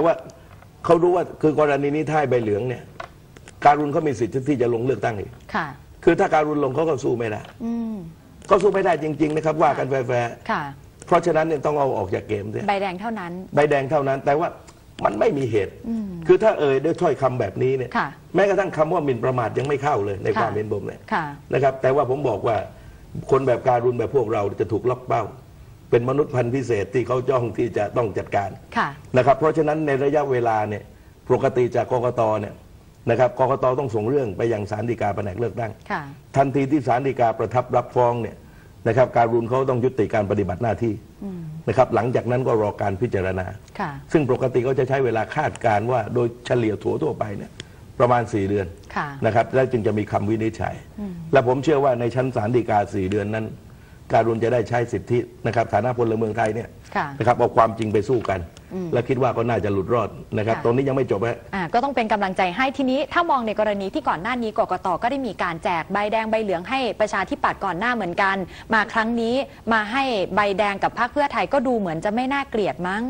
แต่ว่าเขารู้ว่าคือกรณีนี้ถ้าให้ใบเหลืองเนี่ย การุณเขามีสิทธิ์ที่จะลงเลือกตั้งอีกค่ะ คือถ้าการุณลงเขาก็สู้ไม่ได้อืมก็สู้ไม่ได้จริง ๆ นะครับ ว่ากันแฟร์ค่ะๆเพราะฉะนั้นเนี่ยต้องเอาออกจากเกมเสียใบแดงเท่านั้น ใบแดงเท่านั้น แต่ว่ามันไม่มีเหตุคือถ้าเอ่ยด้วยถ้อยคำแบบนี้เนี่ย ค่ะ แม้กระทั่งคำว่าหมิ่นประมาทยังไม่เข้าเลยในค่ะความเห็นผมเนี่ยค่ะ นะครับ แต่ว่าผมบอกว่าคนแบบการุณแบบพวกเราจะถูกล็อกเป้า เป็นมนุษย์พันธุ์พิเศษที่เขาจ้องที่จะต้องจัดการค่ะนะครับ เพราะฉะนั้นในระยะเวลาเนี่ยปกติจากกกตเนี่ยนะครับกกตต้องส่งเรื่องไปยังศาลฎีกาแผนกเลือกตั้งค่ะทันทีที่ศาลฎีกาประทับรับฟ้องเนี่ยนะครับการุณเขาต้องยุติการปฏิบัติหน้าที่นะครับหลังจากนั้นก็รอการพิจารณาค่ะซึ่งปกติก็จะใช้เวลาคาดการณ์ว่าโดยเฉลี่ยทั่วทั่วๆไปเนี่ยประมาณ 4 เดือนค่ะนะครับแล้วจึงจะมีคำวินิจฉัย และผมเชื่อว่าในชั้นศาลฎีกา 4 เดือนนั้น การุณจะได้ใช้สิทธินะครับฐานะพลเมืองไทยเนี่ยค่ะนะครับเอาความจริงไปสู้กัน และคิดว่าก็น่าจะหลุดรอดนะครับค่ะตรงนี้ยังไม่จบฮะอ่าก็ต้องเป็นกำลังใจให้ทีนี้ถ้ามองในกรณีที่ก่อนหน้านี้กกตก็ได้มีการแจกใบแดงใบเหลืองให้ประชาธิปัตย์ก่อนหน้าเหมือนกัน มาครั้งนี้มาให้ใบแดงกับพรรคเพื่อไทยก็ดูเหมือนจะไม่น่าเกลียดมั้ง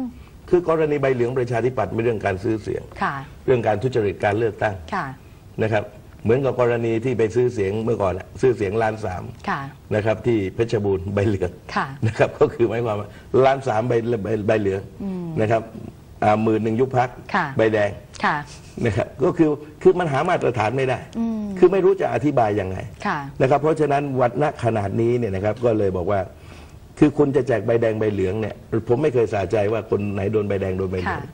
คือกรณีใบเหลืองประชาธิปัตย์ไม่เรื่องการซื้อเสียงค่ะเรื่องการทุจริตการเลือกตั้งค่ะนะครับ เหมือนกับกรณีที่ไปซื้อเสียงเมื่อก่อนน่ะซื้อเสียงล้านสามค่ะนะครับ ที่เพชรบูรณ์ใบเหลืองค่ะนะครับ ก็คือหมายความว่าล้านสามใบใบใบเหลืองนะครับหมื่นหนึ่งยุบพักค่ะใบแดงค่ะนะครับก็คือคือมันหามาตรฐานไม่ได้ คือไม่รู้จะอธิบายยังไงค่ะนะครับเพราะฉะนั้นวัดณขนาดนี้เนี่ยนะครับก็เลยบอกว่า คือคุณจะแจกใบแดงใบเหลืองเนี่ยผมไม่เคยสาใจว่าคนไหนโดนใบแดงโดนใบเหลืองค่ะ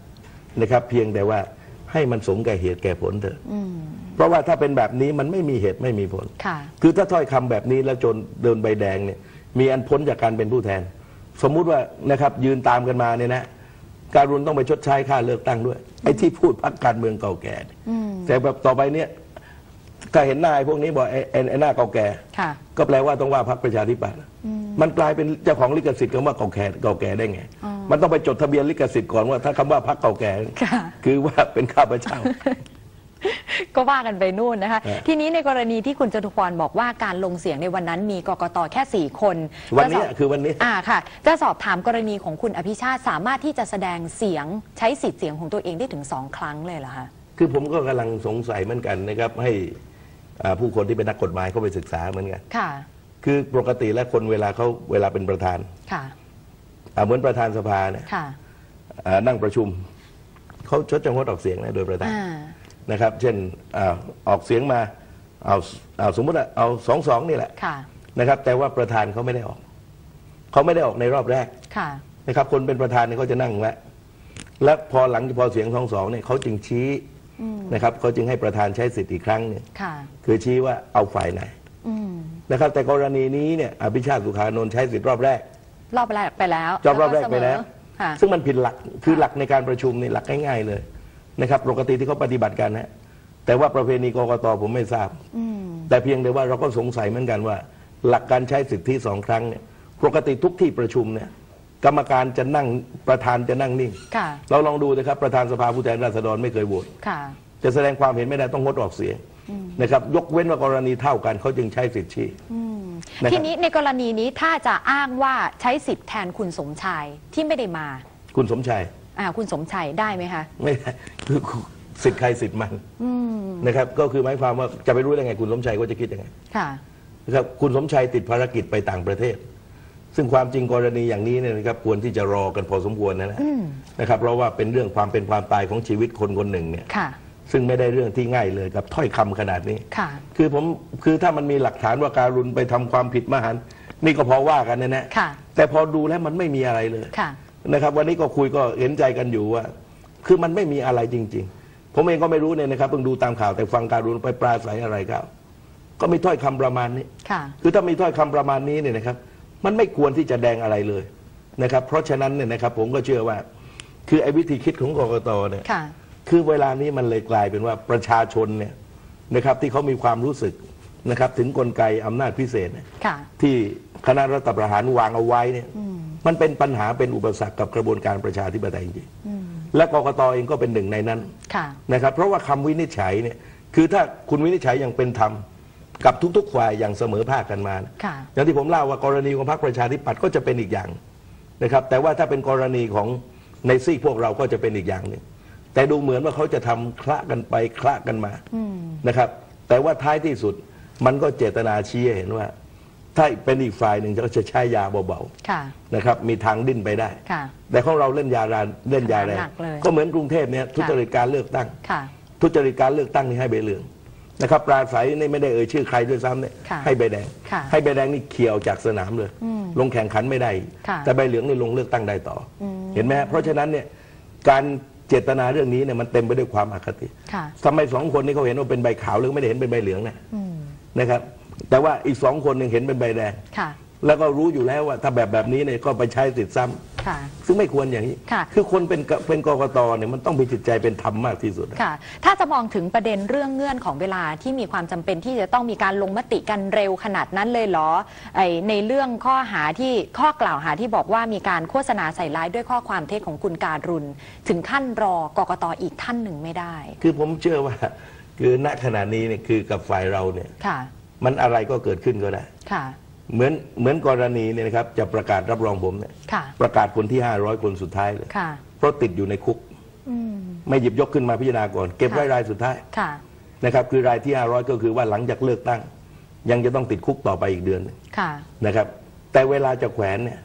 นะครับ เพียงแต่ว่า ให้มันสมแก่เหตุแก่ผลเถอะเพราะว่าถ้าเป็นแบบนี้มันไม่มีเหตุไม่มีผลค่ะคือถ้าถ้อยคำแบบนี้แล้วจนเดินใบแดงเนี่ย มีอันพ้นจากการเป็นผู้แทน สมมุติว่านะครับ ยืนตามกันมาเนี่ยนะการุณต้องไปชดใช้ค่าเลือกตั้งด้วยไอ้ที่พูดพักการเมืองเก่าแก่เนี่ยแต่แบบต่อไปเนี่ย ถ้าเห็นหน้าไอ้พวกนี้บอกไอ้ไอ้ไอ้หน้าเก่าแก่ ค่ะ ก็แปลว่าต้องว่าพรรคประชาธิปัตย์มันกลายเป็นเจ้าของลิขสิทธิ์คำว่าเก่าแก่เก่าแก่ได้ไงมันต้องไปจดทะเบียนลิขสิทธิ์ก่อนว่าถ้าคำว่าพรรคเก่าแก่ค่ะ คือว่าเป็นข้าพเจ้า ก็ว่ากันไปนู่นนะคะ เออ ทีนี้ในกรณีที่คุณจตุพรบอกว่าการลงเสียงในวันนั้นมีกกตแค่ 4 คนวันนี้จะสอบคือวันนี้ อ่าค่ะ จะสอบถามกรณีของคุณอภิชาติสามารถที่จะแสดงเสียงใช้สิทธิ์เสียงของตัวเองได้ถึงสองครั้งเลยเหรอคะ คือผมก็กำลังสงสัยเหมือนกันนะครับ ให้อ่าผู้คนที่เป็นนักกฎหมายเข้าไปศึกษาเหมือนกันค่ะ คือปกติแล้วคนเวลาเขาเวลาเป็นประธานค่ะอ่าเหมือนประธานสภาเนี่ยค่ะอ่านั่งประชุมเขาชดจะงดออกเสียงนะโดยประธานอ่านะครับ เช่นอาออกเสียงมาเอาเอาสมมติว่าเอาสองสองนี่แหละค่ะนะครับ แต่ว่าประธานเขาไม่ได้ออกเขาไม่ได้ออกในรอบแรกค่ะนะครับ คนเป็นประธานเนี่ยเขาจะนั่งแล้วและพอหลังพอเสียงสองสองเนี่ยเขาจึงชี้ นะครับเขาจึงให้ประธานใช้สิทธิ์อีกครั้งหนึ่งค่ะคือชี้ว่าเอาฝ่ายไหนอืมนะครับ แต่กรณีนี้เนี่ยอภิชาติสุขานนท์ใช้สิทธิ์รอบแรก รอบแรกไปแล้วจอบรอบแรกไปแล้วค่ะซึ่งมันผิดหลักคือหลักในการประชุมนี่หลักง่ายๆเลยนะครับปกติที่เขาปฏิบัติกันนะแต่ว่าประเพณีกกตผมไม่ทราบแต่เพียงแต่ว่าเราก็สงสัยเหมือนกันว่า หลักการใช้สิทธิสองครั้งเนี่ยปกติทุกที่ประชุมเนี่ย กรรมการจะนั่งประธานจะนั่งนิ่ง ค่ะเราลองดูนะครับประธานสภาผู้แทนราษฎรไม่เคยโหวตค่ะ จะแสดงความเห็นไม่ได้ต้องงดออกเสียงนะครับยกเว้นว่ากรณีเท่ากันเขาจึงใช้สิทธิชี้นะครับ ทีนี้ในกรณีนี้ถ้าจะอ้างว่าใช้สิทธิ์แทนคุณสมชายที่ไม่ได้มาคุณสมชัยอ่าคุณสมชัยได้ไหมคะ ไม่ได้คือสิทธิ์ใครสิทธิ์มันนะครับก็คือหมายความว่าจะไปรู้ได้ไงคุณสมชัยว่าจะคิดยังไงค่ะ นะครับคุณสมชัยติดภารกิจไปต่างประเทศ ซึ่งความจริงกรณีอย่างนี้เนี่ยนะครับควรที่จะรอกันพอสมควรนะนะนะครับ เพราะว่าเป็นเรื่องความเป็นความตายของชีวิตคนคนหนึ่งเนี่ยค่ะซึ่งไม่ได้เรื่องที่ง่ายเลยกับถ้อยคำขนาดนี้ค่ะคือผมคือถ้ามันมีหลักฐานว่าการุณไปทำความผิดมหันต์นี่ก็พอว่ากันนะนะค่ะแต่พอดูแล้วมันไม่มีอะไรเลยค่ะนะครับ วันนี้ก็คุยก็เห็นใจกันอยู่ว่า คือมันไม่มีอะไรจริง ๆ ผมเองก็ไม่รู้เนี่ยนะครับเพิ่งดูตามข่าวแต่ฟังการุณไปปราศัยอะไรก็ก็มีถ้อยคำประมาณนี้ค่ะคือถ้ามีถ้อยคำประมาณนี้เนี่ยนะครับ มันไม่ควรที่จะแดงอะไรเลยนะครับ เพราะฉะนั้นเนี่ยนะครับผมก็เชื่อว่า คือไอ้วิธีคิดของกกตเนี่ยค่ะ คือเวลานี้มันเลยกลายเป็นว่าประชาชนเนี่ยนะครับที่เขามีความรู้สึกนะครับถึงกลไกอำนาจพิเศษเนี่ย ค่ะ ที่คณะรัฐประหารวางเอาไว้เนี่ยมันเป็นปัญหาเป็นอุปสรรคกับกระบวนการประชาธิปไตยจริงๆและกกตเองก็เป็นหนึ่งในนั้นค่ะ นะครับ เพราะว่าคำวินิจฉัยเนี่ยคือถ้าคุณวินิจฉัยอย่างเป็นธรรม กับทุกๆฝ่ายอย่างเสมอภาคกันมานะค่ะ อย่างที่ผมเล่าว่ากรณีของพรรคประชาธิปัตย์ก็จะเป็นอีกอย่างนะครับ แต่ว่าถ้าเป็นกรณีของในซีกพวกเราก็จะเป็นอีกอย่างหนึ่งแต่ดูเหมือนว่าเขาจะทำคละกันไปคละกันมานะครับ แต่ว่าท้ายที่สุดมันก็เจตนาชี้ให้เห็นว่า ถ้าเป็นอีกฝ่ายหนึ่งเขาจะใช้ยาเบาค่ะ ๆนะครับมีทางดิ้นไปได้ ค่ะ แต่ของเราเล่นยาแรงเล่นยาแรงหนักเลย ก็เหมือนกรุงเทพเนี่ยทุจริตการเลือกตั้ง ค่ะ ทุจริตการเลือกตั้งนี่ให้ใบเหลือง นะครับปราศัยนี่ไม่ได้เอ่ยชื่อใครด้วยซ้ำเนี่ยค่ะให้ใบแดง ค่ะให้ใบแดงนี่เขี่ยวจากสนามเลยลงแข่งขันไม่ได้ ค่ะแต่ใบเหลืองนี่ลงเลือกตั้งได้ต่ออเห็นไหมฮะเพราะฉะนั้นเนี่ยการเจตนาเรื่องนี้เนี่ยมันเต็มไปด้วยความอคติค่ะ ทำไมสองคนนี้เขาเห็นว่าเป็นใบขาวหรือไม่ได้เห็นเป็นใบเหลืองเนี่ยนะครับ แต่ว่าอีกสองคนหนึ่งเห็นเป็นใบแดง ค่ะ แล้วก็รู้อยู่แล้วว่าถ้าแบบแบบนี้เนี่ยก็ไปใช้สิทธิ์ซ้ำค่ะ ซึ่งไม่ควรอย่างนี้ ค่ะอคนเป็นกเป็นกกตเนี่ยมันต้องมีจิตใจเป็นธรรมมากที่สุดค่ะ ถ้าจะมองถึงประเด็นเรื่องเงื่อนของเวลาที่มีความจำเป็นที่จะต้องมีการลงมติกันเร็วขนาดนั้นเลยเหรอไอในเรื่องข้อหาที่ข้อกล่าวหาที่บอกว่ามีการโฆษณาใส่ร้ายด้วยข้อความเท็จของคุณการุณ ถึงขั้นรอกกตอีกท่านหนึ่งไม่ได้ คือผมเชื่อว่า คือณขณะนี้เนี่ยคือกับฝ่ายเราเนี่ย ค่ะ มันอะไรก็เกิดขึ้นก็ได้ ค่ะ เหมือนเหมือนกรณีเนี่ยนะครับจะประกาศรับรองผมเนี่ยค่ะ ประกาศคนที่ 500 คนสุดท้ายเลยค่ะ เพราะติดอยู่ในคุก อืม ไม่หยิบยกขึ้นมาพิจารณาก่อน เก็บไว้ค่ะ รายสุดท้ายค่ะ นะครับคือรายที่ 500 ก็คือว่าหลังจากเลือกตั้ง ยังจะต้องติดคุกต่อไปอีกเดือนหนึ่งค่ะ นะครับแต่เวลาจะแขวนเนี่ย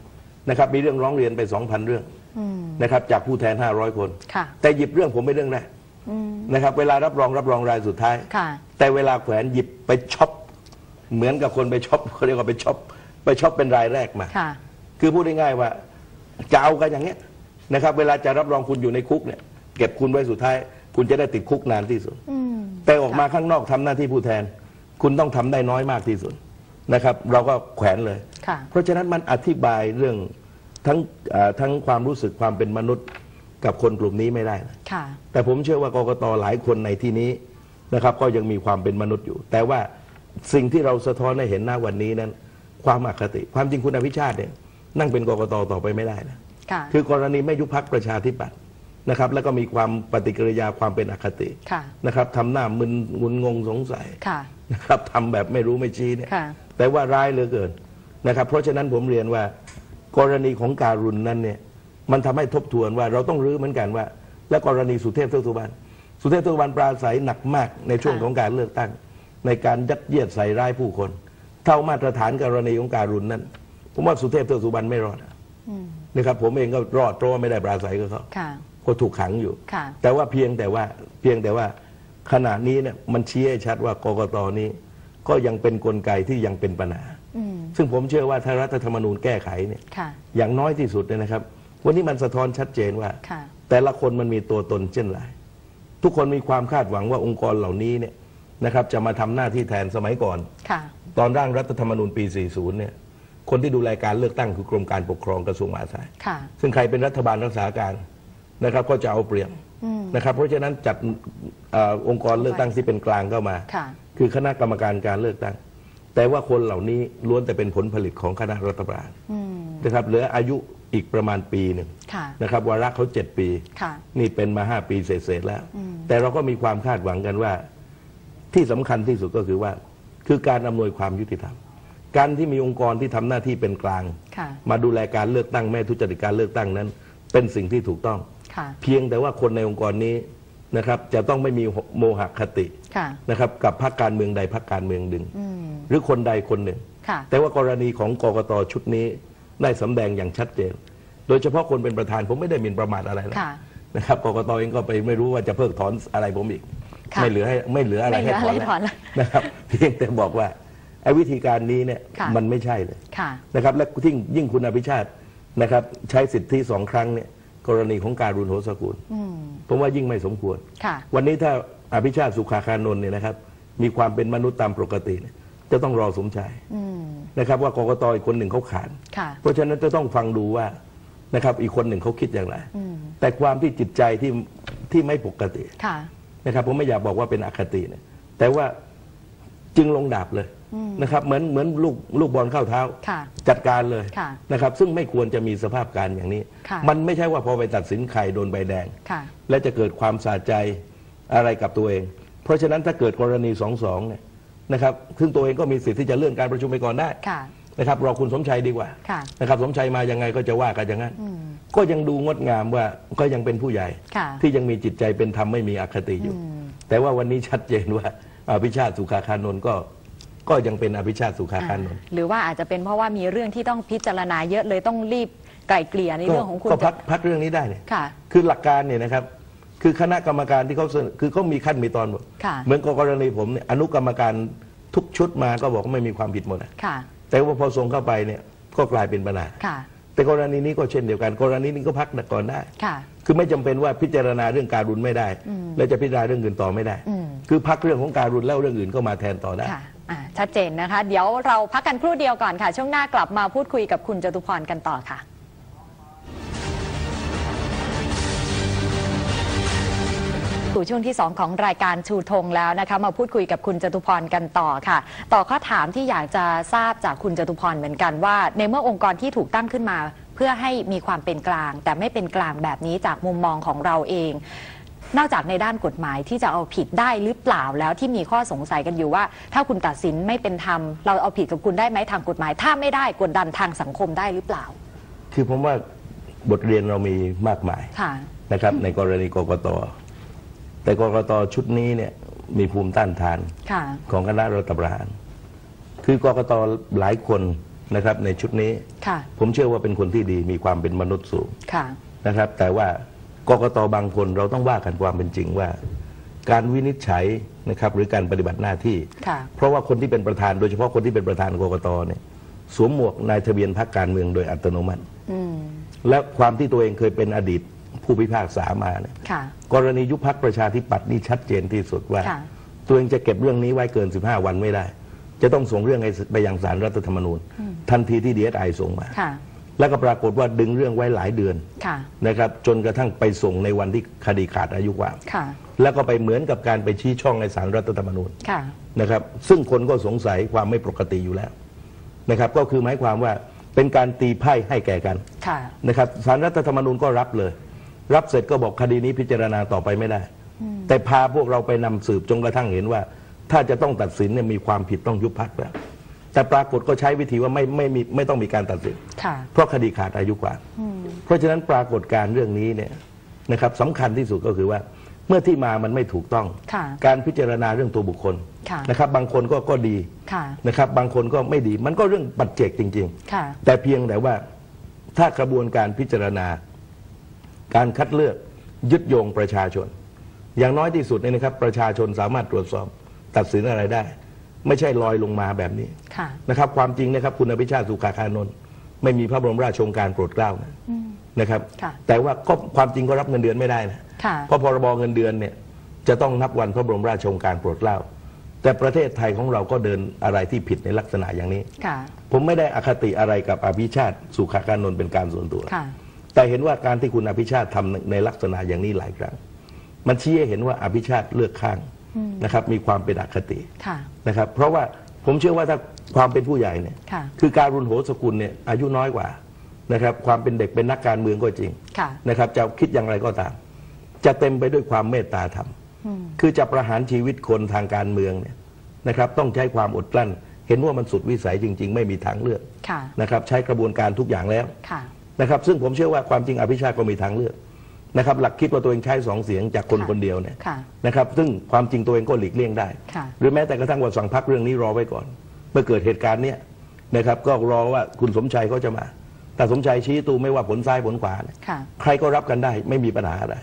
นะครับมีเรื่องร้องเรียนไป 2,000 เรื่องนะครับจากผู้แทน 500 คน ค่ะ แต่หยิบเรื่องผมไปเรื่องแรกนะครับเวลารับรองรับรองรายสุดท้าย ค่ะ แต่เวลาแขวนหยิบไปช็อป เหมือนกับคนไปช็อปเขาเรียกว่าไปช็อปไปช็อปเป็นรายแรกมา ค่ะ คือพูดง่ายๆว่าจะเอากันอย่างเงี้ยนะครับ เวลาจะรับรองคุณอยู่ในคุกเนี่ยเก็บคุณไว้สุดท้าย คุณจะได้ติดคุกนานที่สุด อืม แต่ออกมาข้างนอกทำหน้าที่ผู้แทน คุณต้องทำได้น้อยมากที่สุดนะครับ เราก็แขวนเลย ค่ะ เพราะฉะนั้นมันอธิบายเรื่องทั้งเอ่อทั้งความรู้สึกความเป็นมนุษย์กับคนกลุ่มนี้ไม่ได้นะ ค่ะ แต่ผมเชื่อว่ากกตหลายคนในที่นี้นะครับ ก็ยังมีความเป็นมนุษย์อยู่ แต่ว่า สิ่งที่เราสะท้อนให้เห็นหน้าวันนี้นั้น ความอคติ ความจริงคุณอภิชาติเนี่ยนั่งเป็นกกตต่อไปไม่ได้นะค่ะคือกรณีไม่ยุบพักประชาธิปัตย์นะครับ แล้วก็มีความปฏิกิริยาความเป็นอคติค่ะนะครับทำหน้ามึนงุนงงสงสัยค่ะนะครับทำแบบไม่รู้ไม่ชี้เนี่ยค่ะแต่ว่าร้ายเหลือเกินนะครับ เพราะฉะนั้นผมเรียนว่ากรณีของการุณนั้นเนี่ยมันทำให้ทบทวนว่าเราต้องรื้อเหมือนกันว่า และกรณีสุเทพเทือกสุบรรณสุเทพเทือกสุบรรณปราศัยหนักมากในช่วงค่ะของการเลือกตั้ง ในการยัดเยียดใส่ร้ายผู้คน เท่ามาตรฐานกรณีของการุณนั้น ผมว่าสุเทพเทือกสุบรรณไม่รอดอะนะครับผมเองก็รอดเพราะว่าไม่ได้ปราศัยกับเขาค่ะก็ถูกขังอยู่ค่ะแต่ว่าเพียงแต่ว่าเพียงแต่ว่าขณะนี้เนี่ยมันชี้ให้ชัดว่ากกตนี้ ก็ยังเป็นกลไกที่ยังเป็นปัญหาอืมซึ่งผมเชื่อว่าถ้ารัฐธรรมนูญแก้ไขเนี่ยค่ะอย่างน้อยที่สุดเนี่ยนะครับ วันนี้มันสะท้อนชัดเจนว่าค่ะแต่ละคนมันมีตัวตนเช่นไรทุกคนมีความคาดหวังว่าองค์กรเหล่านี้เนี่ย นะครับจะมาทำหน้าที่แทนสมัยก่อนค่ะตอนร่างรัฐธรรมนูญปี 40 เนี่ย คนที่ดูแลการเลือกตั้งคือกรมการปกครองกระทรวงมหาดไทยค่ะซึ่งใครเป็นรัฐบาลรักษาการนะครับก็จะเอาเปรียบนะครับ เพราะฉะนั้นจัดเออองค์กรเลือกตั้งที่เป็นกลางเข้ามาค่ะคือคณะกรรมการการเลือกตั้ง แต่ว่าคนเหล่านี้ล้วนแต่เป็นผลผลิตของคณะรัฐบาลอืมนะครับเหลืออายุอีกประมาณปีหนึ่งค่ะนะครับวาระเขาเจ็ดปีค่ะนี่เป็นมาห้าปีเศษๆแล้ว แต่เราก็มีความคาดหวังกันว่า ที่สำคัญที่สุดก็คือว่าคือการอำนวยความยุติธรรม การที่มีองค์กรที่ทำหน้าที่เป็นกลางค่ะมาดูแลการเลือกตั้งแม่ทุจริตการเลือกตั้งนั้น เป็นสิ่งที่ถูกต้องค่ะเพียงแต่ว่าคนในองค์กรนี้นะครับจะต้องไม่มีโมหคติค่ะนะครับกับพรรคการเมืองใดพรรคการเมืองหนึ่งอืมหรือคนใดคนหนึ่งค่ะแต่ว่ากรณีของกกตชุดนี้ได้สำแดงอย่างชัดเจน โดยเฉพาะคนเป็นประธานผมไม่ได้หมิ่นประมาทอะไรนะค่ะนะครับกกตเองก็ไปไม่รู้ว่าจะเพิกถอนอะไรผมอีกค่ะ ไม่เหลือให้ไม่เหลืออะไรไม่เหลืให้อถอนอะไรให้ถอนแล้วนะครับเพียงแต่บอกว่าไอ้วิธีการนี้เนี่ยค่ะมันไม่ใช่เลยค่ะนะครับและยิ่งยิ่งคุณอภิชาตินะครับใช้สิทธิสองครั้งเนี่ยกรณีของการรุณโหสกุลอืมผมว่ายิ่งไม่สมควรค่ะวันนี้ถ้าอภิชาติสุขาคานนท์เนี่ยนะครับ มีความเป็นมนุษย์ตามปกติเนี่ยจะต้องรอสมชายอืมนะครับ ว่ากกตอีกคนหนึ่งเขาขาดค่ะเพราะฉะนั้นจะต้องฟังดูว่านะครับ อีกคนหนึ่งเขาคิดอย่างไรอืมแต่ความที่จิตใจที่ที่ไม่ปกติค่ะ นะครับผมไม่อยากบอกว่าเป็นอคติเนี่ยแต่ว่าจึงลงดาบเลยนะครับเหมือนเหมือนลูกลูกบอลเข้าเท้าค่ะจัดการเลยค่ะนะครับ ซึ่งไม่ควรจะมีสภาพการอย่างนี้ค่ะมันไม่ใช่ว่าพอไปตัดสินใครโดนใบแดงค่ะและจะเกิดความสะใจอะไรกับตัวเอง เพราะฉะนั้นถ้าเกิดกรณีสองสองเนี่ยนะครับซึ่งตัวเองก็มีสิทธิ์ที่จะเลื่อนการประชุมไปก่อนได้ค่ะ นะครับรอคุณสมชัยดีกว่าค่ะนะครับสมชัยมายังไงก็จะว่ากันอย่างนั้น ก็ยังดูงดงามว่าก็ยังเป็นผู้ใหญ่ค่ะที่ยังมีจิตใจเป็นธรรมไม่มีอคติอยู่ แต่ว่าวันนี้ชัดเจนว่าอภิชาติสุขาคานนท์ก็ก็ยังเป็นอภิชาติสุขาคานนท์หรือว่าอาจจะเป็นเพราะว่ามีเรื่องที่ต้องพิจารณาเยอะเลยต้องรีบไกล่เกลี่ยในก็เรื่องของคุณก็พักจะพักเรื่องนี้ได้เนี่ยค่ะคือหลักการเนี่ยนะครับคือคณะกรรมการที่เขาเสนอคือเขามีขั้นมีตอนหมดค่ะเหมือนกับกรณีผมเนี่ยอนุกรรมการทุกชุดมาก็บอกว่าไม่มีความผิดหมดนะค่ะ แต่ว่าพอส่งเข้าไปเนี่ยก็กลายเป็นปัญหาค่ะ แต่กรณีนี้ก็เช่นเดียวกัน กรณีนี้ก็พักก่อนได้ ค่ะ คือไม่จำเป็นว่าพิจารณาเรื่องการุณไม่ได้ แล้วจะพิจารณาเรื่องอื่นต่อไม่ได้อืมคือพักเรื่องของการุณแล้วเรื่องอื่นก็มาแทนต่อได้ค่ะอ่าชัดเจนนะคะ เดี๋ยวเราพักกันครู่เดียวก่อนค่ะ ช่วงหน้ากลับมาพูดคุยกับคุณจตุพรกันต่อค่ะ สู่ช่วงที่ 2 ของรายการชูธงแล้วนะคะ มาพูดคุยกับคุณจตุพรกันต่อค่ะ ต่อข้อถามที่อยากจะทราบจากคุณจตุพรเหมือนกันว่า ในเมื่อองค์กรที่ถูกตั้งขึ้นมา เพื่อให้มีความเป็นกลาง แต่ไม่เป็นกลางแบบนี้จากมุมมองของเราเอง นอกจากในด้านกฎหมายที่จะเอาผิดได้หรือเปล่าแล้วที่มีข้อสงสัยกันอยู่ว่า ถ้าคุณตัดสินไม่เป็นธรรมเราเอาผิดกับคุณได้ไหมทางกฎหมาย ถ้าไม่ได้กดดันทางสังคมได้หรือเปล่า คือผมว่าบทเรียนเรามีมากมายค่ะ นะครับในกรณีกกต แต่กกตชุดนี้เนี่ยมีภูมิต้านทานค่ะของคณะรัฐประหาร คือกกตหลายคนนะครับในชุดนี้ค่ะผมเชื่อว่าเป็นคนที่ดีมีความเป็นมนุษย์สูงค่ะนะครับ แต่ว่ากกตบางคนเราต้องว่ากันความเป็นจริงว่า การวินิจฉัยนะครับหรือการปฏิบัติหน้าที่ค่ะเพราะว่าคนที่เป็นประธานโดยเฉพาะคนที่เป็นประธานกกตเนี่ยสวมหมวกนายทะเบียนพรรคการเมืองโดยอัตโนมัติอืมและความที่ตัวเองเคยเป็นอดีต ผู้พิพากษามาเนี่ยค่ะกรณียุบพักประชาธิปัตย์นี่ชัดเจนที่สุดว่าค่ะตัวเองจะเก็บเรื่องนี้ไว้เกิน 15 วันไม่ได้ จะต้องส่งเรื่องให้ไปยังศาลรัฐธรรมนูญ ทันทีที่ดีเอสไอส่งมาค่ะแล้วก็ปรากฏว่าดึงเรื่องไว้หลายเดือนค่ะนะครับจนกระทั่งไปส่งในวันที่คดีขาดอายุความค่ะแล้วก็ไปเหมือนกับการไปชี้ช่องในศาลรัฐธรรมนูญค่ะนะครับซึ่งคนก็สงสัยความไม่ปกติอยู่แล้วนะครับก็คือหมายความว่าเป็นการตีไพ่ให้แก่กันค่ะนะครับสารรัฐธรรมนูญก็รับเลย รับเสร็จก็บอกคดีนี้พิจารณาต่อไปไม่ได้ แต่พาพวกเราไปนำสืบจนกระทั่งเห็นว่า ถ้าจะต้องตัดสินเนี่ยมีความผิดต้องยุบพักแล้วแต่ปรากฏก็ใช้วิธีว่าไม่ไม่มีไม่ต้องมีการตัดสินค่ะเพราะคดีขาดอายุความเพราะฉะนั้นปรากฏการณ์เรื่องนี้เนี่ยนะครับสำคัญที่สุดก็คือว่าเมื่อที่มามันไม่ถูกต้องค่ะการพิจารณาเรื่องตัวบุคคลค่ะนะครับ บางคนก็ก็ดีค่ะนะครับ บางคนก็ไม่ดี มันก็เรื่องปัจเจกจริงๆค่ะแต่เพียงแต่ว่าถ้ากระบวนการพิจารณา การคัดเลือกยึดโยงประชาชน อย่างน้อยที่สุดเนี่ยนะครับ ประชาชนสามารถตรวจสอบตัดสินอะไรได้ ไม่ใช่ลอยลงมาแบบนี้ค่ะนะครับ ความจริงนะครับ คุณอภิชาติสุขาคานนท์ไม่มีพระบรมราชโองการโปรดเกล้านะนะครับค่ะแต่ว่าก็ความจริงก็รับเงินเดือนไม่ได้นะค่ะเพราะพรบเงินเดือนเนี่ยจะต้องนับวันพระบรมราชโองการโปรดเกล้าแต่ประเทศไทยของเราก็เดินอะไรที่ผิดในลักษณะอย่างนี้ค่ะผมไม่ได้อคติอะไรกับอภิชาติสุขากานนท์เป็นการส่วนตัวค่ะ แต่เห็นว่าการที่คุณอภิชาติทำในลักษณะอย่างนี้หลายครั้ง มันชี้ให้เห็นว่าอภิชาติเลือกข้างนะครับมีความเป็นอคติค่ะนะครับ เพราะว่าผมเชื่อว่าถ้าความเป็นผู้ใหญ่เนี่ยค่ะคือการุณโหสกุลเนี่ยอายุน้อยกว่านะครับความเป็นเด็กเป็นนักการเมืองก็จริงค่ะนะครับจะคิดอย่างไรก็ตาม จะเต็มไปด้วยความเมตตาธรรม คือจะประหารชีวิตคนทางการเมืองเนี่ยนะครับต้องใช้ความอดกลั้น เห็นว่ามันสุดวิสัยจริง ๆ ไม่มีทางเลือกค่ะนะครับใช้กระบวนการทุกอย่างแล้วค่ะ นะครับซึ่งผมเชื่อว่าความจริงอภิชาติก็มีทางเลือกนะครับหลักคิดว่าตัวเองใช้สองเสียงจากคนค่ะคนเดียวเนี่ยค่ะนะครับซึ่งความจริงตัวเองก็หลีกเลี่ยงได้ค่ะหรือแม้แต่กระทั่งว่าสั่งพักเรื่องนี้รอไว้ก่อน เมื่อเกิดเหตุการณ์เนี้ยนะครับก็รอว่าคุณสมชัยเขาจะมา แต่สมชัยชี้ตูไม่ว่าผลซ้ายผลขวาเนี่ยค่ะใครก็รับกันได้ไม่มีปัญหาอะไร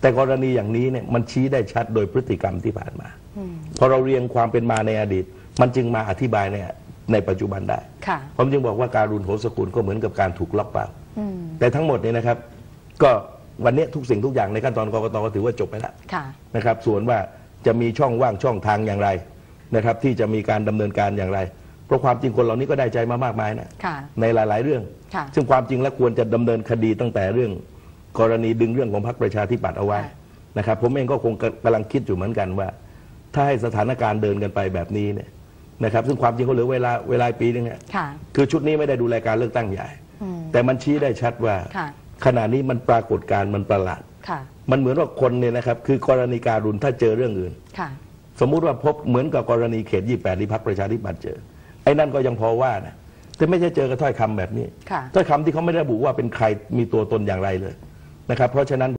แต่กรณีอย่างนี้เนี่ยมันชี้ได้ชัดโดยพฤติกรรมที่ผ่านมา พอเราเรียงความเป็นมาในอดีต มันจึงมาอธิบายในในปัจจุบันได้ค่ะผมจึงบอกว่าการรุนโหสกุลก็เหมือนกับการถูกล็อกเป้าอืม แต่ทั้งหมดเนี่ยนะครับ ก็วันนี้ทุกสิ่งทุกอย่างในขั้นตอนกรกตก็ถือว่าจบไปแล้วค่ะนะครับ ส่วนว่าจะมีช่องว่างช่องทางอย่างไรนะครับ ที่จะมีการดำเนินการอย่างไร เพราะความจริงคนเหล่านี้ก็ได้ใจมามากมายนะค่ะในหลาย ๆ เรื่องค่ะซึ่งความจริงแล้วควรจะดำเนินคดีตั้งแต่เรื่อง กรณีดึงเรื่องของพรรคประชาธิปัตย์เอาไว้ค่ะนะครับ ผมเองก็คงกำลังคิดอยู่เหมือนกันว่า ถ้าให้สถานการณ์เดินกันไปแบบนี้เนี่ยนะครับ ซึ่งความจริงเขาเหลือเวลาเวลาปีนึงอะค่ะคือชุดนี้ไม่ได้ดูแลการเลือกตั้งใหญ่อืม แต่มันชี้ได้ชัดว่าค่ะขณะนี้มันปรากฏการณ์มันประหลาดค่ะมันเหมือนว่าคนเนี่ยนะครับ คือกรณีการุณถ้าเจอเรื่องอื่นค่ะสมมุติว่าพบเหมือนกับกรณีเขต 28ที่พรรคประชาธิปัตย์เจอ ไอ้นั่นก็ยังพอว่านะแต่ไม่ใช่เจอกับถ้อยคำแบบนี้ค่ะถ้อยคำที่เขาไม่ได้ระบุว่าเป็นใครมีตัวตนอย่างไรเลยนะครับ เพราะฉะนั้น